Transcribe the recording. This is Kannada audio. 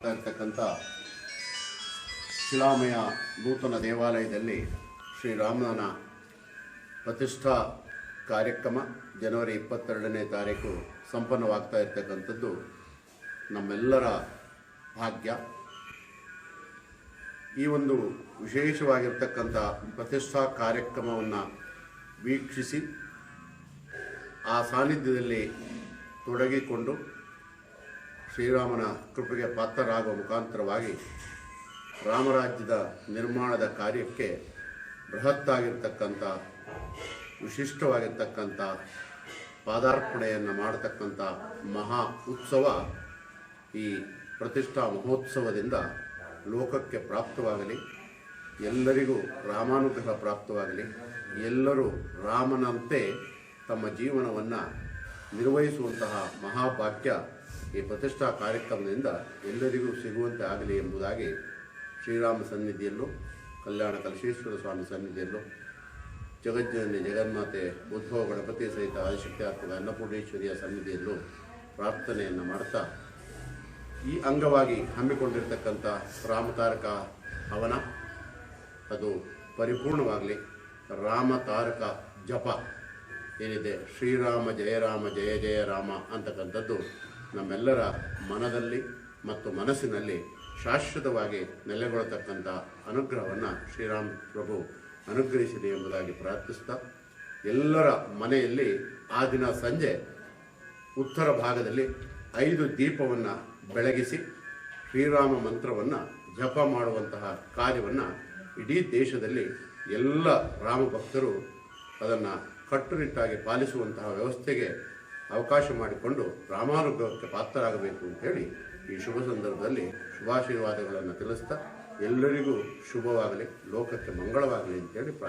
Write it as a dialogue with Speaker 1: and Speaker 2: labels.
Speaker 1: ಇರ್ತಕ್ಕಂಥ ಶಿಲಾಮಯ ನೂತನ ದೇವಾಲಯದಲ್ಲಿ ಶ್ರೀರಾಮನ ಪ್ರತಿಷ್ಠಾ ಕಾರ್ಯಕ್ರಮ ಜನವರಿ ಇಪ್ಪತ್ತೆರಡನೇ ತಾರೀಕು ಸಂಪನ್ನವಾಗ್ತಾ ಇರ್ತಕ್ಕಂಥದ್ದು ನಮ್ಮೆಲ್ಲರ ಭಾಗ್ಯ. ಈ ಒಂದು ವಿಶೇಷವಾಗಿರ್ತಕ್ಕಂಥ ಪ್ರತಿಷ್ಠಾ ಕಾರ್ಯಕ್ರಮವನ್ನು ವೀಕ್ಷಿಸಿ ಆ ಸಾನ್ನಿಧ್ಯದಲ್ಲಿ ತೊಡಗಿಕೊಂಡು ಶ್ರೀರಾಮನ ಕೃಪೆಗೆ ಪಾತ್ರರಾಗುವ ಮುಖಾಂತರವಾಗಿ ರಾಮರಾಜ್ಯದ ನಿರ್ಮಾಣದ ಕಾರ್ಯಕ್ಕೆ ಬೃಹತ್ತಾಗಿರ್ತಕ್ಕಂಥ, ವಿಶಿಷ್ಟವಾಗಿರ್ತಕ್ಕಂಥ ಪಾದಾರ್ಪಣೆಯನ್ನು ಮಾಡತಕ್ಕಂಥ ಮಹಾ ಉತ್ಸವ ಈ ಪ್ರತಿಷ್ಠಾ ಮಹೋತ್ಸವದಿಂದ ಲೋಕಕ್ಕೆ ಪ್ರಾಪ್ತವಾಗಲಿ, ಎಲ್ಲರಿಗೂ ರಾಮಾನುಗ್ರಹ ಪ್ರಾಪ್ತವಾಗಲಿ, ಎಲ್ಲರೂ ರಾಮನಂತೆ ತಮ್ಮ ಜೀವನವನ್ನು ನಿರ್ವಹಿಸುವಂತಹ ಮಹಾಭಾಗ್ಯ ಈ ಪ್ರತಿಷ್ಠಾ ಕಾರ್ಯಕ್ರಮದಿಂದ ಎಲ್ಲರಿಗೂ ಸಿಗುವಂತೆ ಆಗಲಿ ಎಂಬುದಾಗಿ ಶ್ರೀರಾಮ ಸನ್ನಿಧಿಯಲ್ಲೂ, ಕಲ್ಯಾಣ ಕಲಶೇಶ್ವರ ಸ್ವಾಮಿ ಸನ್ನಿಧಿಯಲ್ಲೂ, ಜಗಜ್ಜನನಿ ಜಗನ್ಮಾತೆ ಉದ್ಭವ ಗಣಪತಿ ಸಹಿತ ಆದಿಶಕ್ತಿಯಾತ್ಮಕ ಅನ್ನಪೂರ್ಣೇಶ್ವರಿಯ ಸನ್ನಿಧಿಯಲ್ಲೂ ಪ್ರಾರ್ಥನೆಯನ್ನು ಮಾಡ್ತಾ, ಈ ಅಂಗವಾಗಿ ಹಮ್ಮಿಕೊಂಡಿರ್ತಕ್ಕಂಥ ರಾಮತಾರಕ ಹವನ, ಅದು ಪರಿಪೂರ್ಣವಾಗಲಿ. ರಾಮತಾರಕ ಜಪ ಏನಿದೆ? ಶ್ರೀರಾಮ ಜಯರಾಮ ಜಯ ಜಯ ರಾಮ ಅಂತಕ್ಕಂಥದ್ದು ನಮ್ಮೆಲ್ಲರ ಮನದಲ್ಲಿ ಮತ್ತು ಮನಸ್ಸಿನಲ್ಲಿ ಶಾಶ್ವತವಾಗಿ ನೆಲೆಗೊಳ್ಳತಕ್ಕಂಥ ಅನುಗ್ರಹವನ್ನು ಶ್ರೀರಾಮ ಪ್ರಭು ಅನುಗ್ರಹಿಸಿದೆ ಎಂಬುದಾಗಿ ಪ್ರಾರ್ಥಿಸ್ತಾ, ಎಲ್ಲರ ಮನೆಯಲ್ಲಿ ಆ ದಿನ ಸಂಜೆ ಉತ್ತರ ಭಾಗದಲ್ಲಿ ಐದು ದೀಪವನ್ನು ಬೆಳಗಿಸಿ ಶ್ರೀರಾಮ ಮಂತ್ರವನ್ನು ಜಪ ಮಾಡುವಂತಹ ಕಾರ್ಯವನ್ನು ಇಡೀ ದೇಶದಲ್ಲಿ ಎಲ್ಲ ರಾಮ ಭಕ್ತರು ಅದನ್ನು ಕಟ್ಟುನಿಟ್ಟಾಗಿ ಪಾಲಿಸುವಂತಹ ವ್ಯವಸ್ಥೆಗೆ ಅವಕಾಶ ಮಾಡಿಕೊಂಡು ರಾಮಾನುಗ್ರಹಕ್ಕೆ ಪಾತ್ರರಾಗಬೇಕು ಅಂತೇಳಿ ಈ ಶುಭ ಸಂದರ್ಭದಲ್ಲಿ ಶುಭಾಶೀರ್ವಾದಗಳನ್ನು ತಿಳಿಸ್ತಾ ಎಲ್ಲರಿಗೂ ಶುಭವಾಗಲಿ, ಲೋಕಕ್ಕೆ ಮಂಗಳವಾಗಲಿ ಅಂತೇಳಿ ಪ್ರಾರ್ಥನೆ